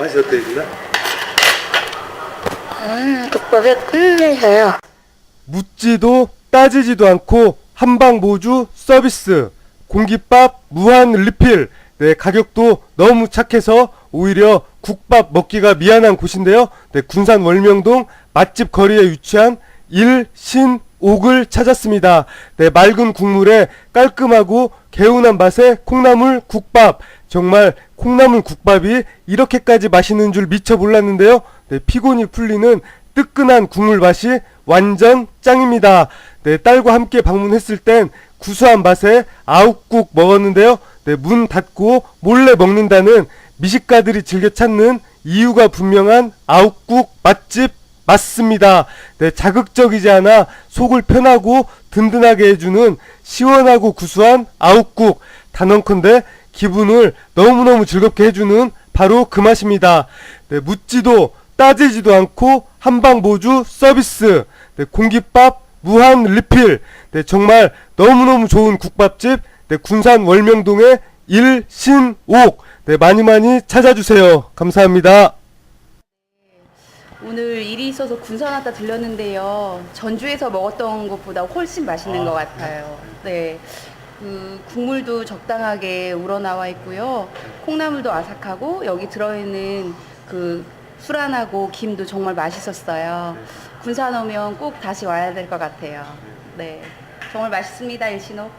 맛이 어때 누나? 음, 국밥이 끝내줘요. 묻지도 따지지도 않고 한방 모주 서비스 공깃밥 무한 리필 네 가격도 너무 착해서 오히려 국밥 먹기가 미안한 곳인데요 네 군산 월명동 맛집 거리에 위치한 일신 옥을 찾았습니다 네 맑은 국물에 깔끔하고 개운한 맛의 콩나물 국밥 정말 콩나물 국밥이 이렇게까지 맛있는 줄 미처 몰랐는데요 네 피곤이 풀리는 뜨끈한 국물 맛이 완전 짱입니다. 네, 딸과 함께 방문했을 땐 구수한 맛에 아욱국 먹었는데요. 네, 문 닫고 몰래 먹는다는 미식가들이 즐겨 찾는 이유가 분명한 아욱국 맛집 맞습니다. 네, 자극적이지 않아 속을 편하고 든든하게 해주는 시원하고 구수한 아욱국. 단언컨대 기분을 너무너무 즐겁게 해주는 바로 그 맛입니다. 네, 묻지도 따지지도 않고 한방 모주 서비스. 네, 공깃밥 무한 리필. 네, 정말 너무너무 좋은 국밥집. 네, 군산 월명동의 일신옥. 네, 많이 많이 찾아주세요. 감사합니다. 오늘 일이 있어서 군산 왔다 들렸는데요. 전주에서 먹었던 것보다 훨씬 맛있는 것 같아요. 네. 그 국물도 적당하게 우러나와 있고요. 콩나물도 아삭하고 여기 들어있는 그 술안하고 김도 정말 맛있었어요. 군산 오면 꼭 다시 와야 될 것 같아요. 네. 정말 맛있습니다, 일신호.